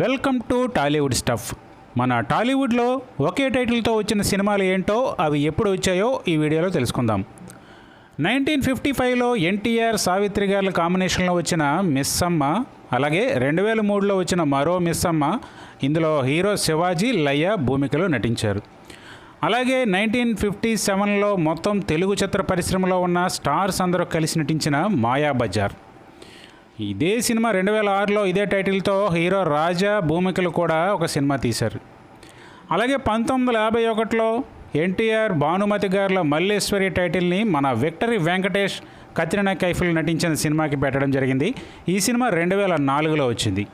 Welcome to Tollywood stuff. మన టాలీవుడ్లో ఒకే టైటిల్తో వచ్చిన సినిమాలు ఏంటో అవి ఎప్పుడు వచ్చాయో ఈ వీడియోలో తెలుసుకుందాం. నైన్టీన్ ఫిఫ్టీ ఫైవ్లో ఎన్టీఆర్ సావిత్రి గారి కాంబినేషన్లో వచ్చిన మిస్ అమ్మ అలాగే రెండు వేల మూడులో వచ్చిన మరో మిస్ అమ్మ ఇందులో హీరో శివాజీ లయ్య భూమికలో నటించారు. అలాగే నైన్టీన్ ఫిఫ్టీ సెవెన్లో మొత్తం తెలుగు చిత్ర పరిశ్రమలో ఉన్న స్టార్స్ అందరూ కలిసి నటించిన మాయా బజార్. ఇదే సినిమా రెండు వేల ఆరులో ఇదే టైటిల్తో హీరో రాజా భూమికలు కూడా ఒక సినిమా తీశారు. అలాగే పంతొమ్మిది వందల యాభై ఒకటిలో ఎన్టీఆర్ భానుమతి గారుల మల్లేశ్వరి టైటిల్ని మన విక్టరీ వెంకటేష్ కత్రినా కైఫుల్ నటించిన సినిమాకి పెట్టడం జరిగింది. ఈ సినిమా రెండు వేల నాలుగులో వచ్చింది.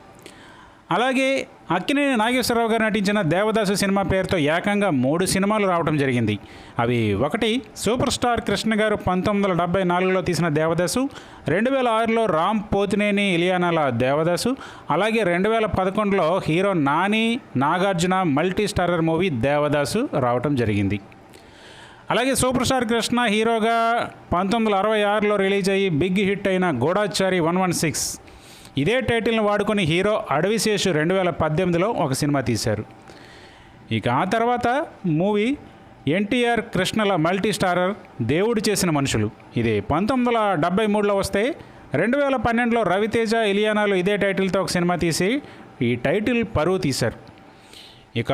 అలాగే అక్కినేని నాగేశ్వరరావు గారు నటించిన దేవదాసు సినిమా పేరుతో ఏకంగా మూడు సినిమాలు రావడం జరిగింది. అవి ఒకటి సూపర్ స్టార్ కృష్ణ గారు పంతొమ్మిది వందల డెబ్బై నాలుగులో తీసిన దేవదాసు రెండు వేల ఆరులో రామ్ పోతినేని ఇలియానాల దేవదాసు అలాగే రెండు వేల పదకొండులో hero Nani Nagarjuna multi starrer movie Devadasu రావటం జరిగింది. అలాగే సూపర్ స్టార్ కృష్ణ హీరోగా పంతొమ్మిది వందల అరవై ఆరులో రిలీజ్ అయ్యి బిగ్ హిట్ అయిన గోడాచారి వన్ వన్ సిక్స్ ఇదే టైటిల్ని వాడుకొని హీరో అడవిశేషు రెండు వేల పద్దెనిమిదిలో ఒక సినిమా తీశారు. ఇక ఆ తర్వాత మూవీ ఎన్టీఆర్ కృష్ణల మల్టీ స్టారర్ దేవుడు చేసిన మనుషులు. ఇది పంతొమ్మిది వందల డెబ్బై మూడులో వస్తే రెండు వేల పన్నెండులో రవితేజ ఇలియానాలు ఇదే టైటిల్తో ఒక సినిమా తీసి ఈ టైటిల్ పరువు తీశారు. ఇక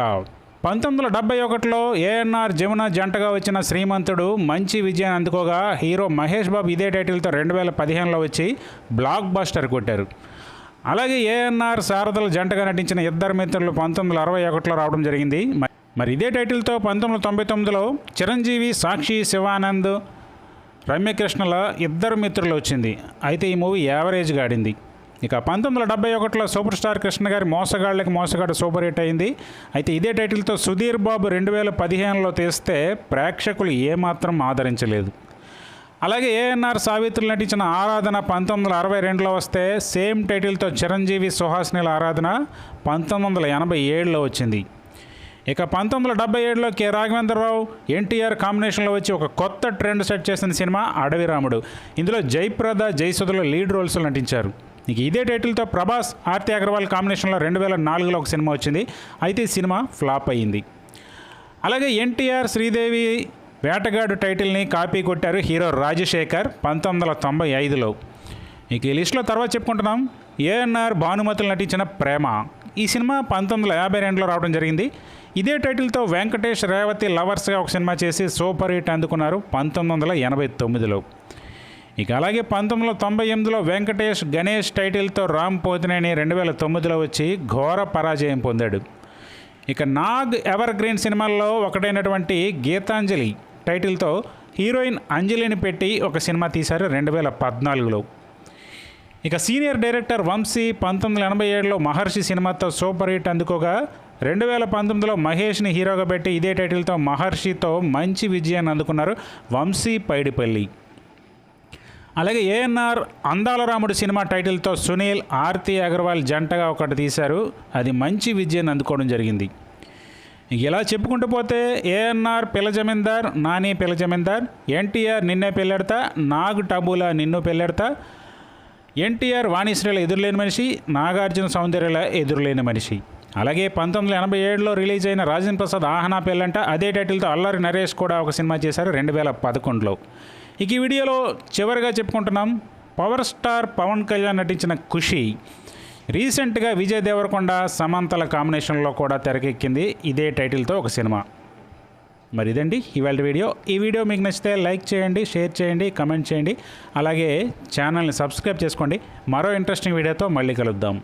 పంతొమ్మిది వందల డెబ్బై ఒకటిలో ఏఎన్ఆర్ జమున జంటగా వచ్చిన శ్రీమంతుడు మంచి విజయాన్ని అందుకోగా హీరో మహేష్ బాబు ఇదే టైటిల్తో రెండు వేల పదిహేనులో వచ్చి బ్లాక్ బస్టర్ కొట్టారు. అలాగే ఏఎన్ఆర్ శారదల జంటగా నటించిన ఇద్దరు మిత్రులు పంతొమ్మిది వందల అరవై ఒకటిలో రావడం జరిగింది. మరి ఇదే టైటిల్తో పంతొమ్మిది వందల తొంభై తొమ్మిదిలో చిరంజీవి సాక్షి శివానంద్ రమ్యకృష్ణల ఇద్దరు మిత్రులు వచ్చింది. అయితే ఈ మూవీ యావరేజ్గా ఆడింది. ఇక పంతొమ్మిది వందల డెబ్బై ఒకటిలో సూపర్ స్టార్ కృష్ణ గారి మోసగాళ్ళకి మోసగాడు సూపర్ హిట్ అయింది. అయితే ఇదే టైటిల్తో సుధీర్ బాబు రెండు వేల పదిహేనులో తీస్తే ప్రేక్షకులు ఏమాత్రం ఆదరించలేదు. అలాగే ఏఎన్ఆర్ సావిత్రులు నటించిన ఆరాధన పంతొమ్మిది వందల అరవై రెండులో వస్తే సేమ్ టైటిల్తో చిరంజీవి సుహాసినిల ఆరాధన పంతొమ్మిది వందల ఎనభై ఏడులో వచ్చింది. ఇక పంతొమ్మిది వందల డెబ్బై ఏడులో కె రాఘవేంద్రరావు ఎన్టీఆర్ కాంబినేషన్లో వచ్చి ఒక కొత్త ట్రెండ్ సెట్ చేసిన సినిమా అడవి రాముడు ఇందులో జయప్రద జయసుధలో లీడ్ రోల్స్లో నటించారు. ఇక ఇదే టైటిల్తో ప్రభాస్ ఆర్తి అగర్వాల్ కాంబినేషన్లో రెండు వేల నాలుగులో ఒక సినిమా వచ్చింది. అయితే ఈ సినిమా ఫ్లాప్ అయ్యింది. అలాగే ఎన్టీఆర్ శ్రీదేవి వేటగాడు టైటిల్ని కాపీ కొట్టారు హీరో రాజశేఖర్ పంతొమ్మిది వందల తొంభై ఐదులో. ఇక ఈ లిస్టులో తర్వాత చెప్పుకుంటున్నాం. ఏఎన్ఆర్ భానుమతులు నటించిన ప్రేమ. ఈ సినిమా పంతొమ్మిది వందల యాభై రెండులో రావడం జరిగింది. ఇదే టైటిల్తో వెంకటేష్ రేవతి లవర్స్గా ఒక సినిమా చేసి సూపర్ హిట్ అందుకున్నారు పంతొమ్మిది వందల ఎనభై తొమ్మిదిలో. ఇక అలాగే పంతొమ్మిది వందల తొంభై ఎనిమిదిలో వెంకటేష్ గణేష్ టైటిల్తో రామ్ పోతినేని రెండు వేల తొమ్మిదిలో వచ్చి ఘోర పరాజయం పొందాడు. ఇక నాగ్ ఎవర్ గ్రీన్ సినిమాల్లో ఒకటైనటువంటి గీతాంజలి టైటిల్తో హీరోయిన్ అంజలిని పెట్టి ఒక సినిమా తీశారు రెండు వేల పద్నాలుగులో. ఇక సీనియర్ డైరెక్టర్ వంశీ పంతొమ్మిది వందల ఎనభై ఏడులో మహర్షి సినిమాతో సూపర్ హిట్ అందుకోగా రెండు వేల పంతొమ్మిదిలో మహేష్ని హీరోగా పెట్టి ఇదే టైటిల్తో మహర్షితో మంచి విజయాన్ని అందుకున్నారు వంశీ పైడిపల్లి. అలాగే ఏఎన్ఆర్ అందాల రాముడు సినిమా టైటిల్తో సునీల్ ఆర్తి అగర్వాల్ జంటగా ఒకటి తీశారు. అది మంచి విజయాన్ని అందుకోవడం జరిగింది. ఇలా చెప్పుకుంటూ పోతే ఏఎన్ఆర్ పిల్ల జమీందార్ నాని పిల్ల జమీందార్ ఎన్టీఆర్ నిన్నే పెళ్ళాడతా నాగ్ టబులా నిన్ను పెళ్ళాడతా ఎన్టీఆర్ వాణిశ్రీల ఎదురులేని మనిషి నాగార్జున సౌందర్యల ఎదురులేని మనిషి. అలాగే పంతొమ్మిది వందల ఎనభై ఏడులో రిలీజ్ అయిన రాజేంద్ర ప్రసాద్ ఆహనా పెళ్ళంట అదే టైటిల్తో అల్లరి నరేష్ కూడా ఒక సినిమా చేశారు రెండు వేల పదకొండులో. ఇక ఈ వీడియోలో చివరిగా చెప్పుకుంటున్నాం పవర్ స్టార్ పవన్ కళ్యాణ్ నటించిన ఖుషి రీసెంట్గా విజయ్ దేవరకొండ సమంతల కాంబినేషన్లో కూడా తెరకెక్కింది. ఇదే టైటిల్తో ఒక సినిమా. మరి ఇదండి ఇవాళ వీడియో. ఈ వీడియో మీకు నచ్చితే లైక్ చేయండి షేర్ చేయండి కమెంట్ చేయండి. అలాగే ఛానల్ని సబ్స్క్రైబ్ చేసుకోండి. మరో ఇంట్రెస్టింగ్ వీడియోతో మళ్ళీ కలుద్దాం.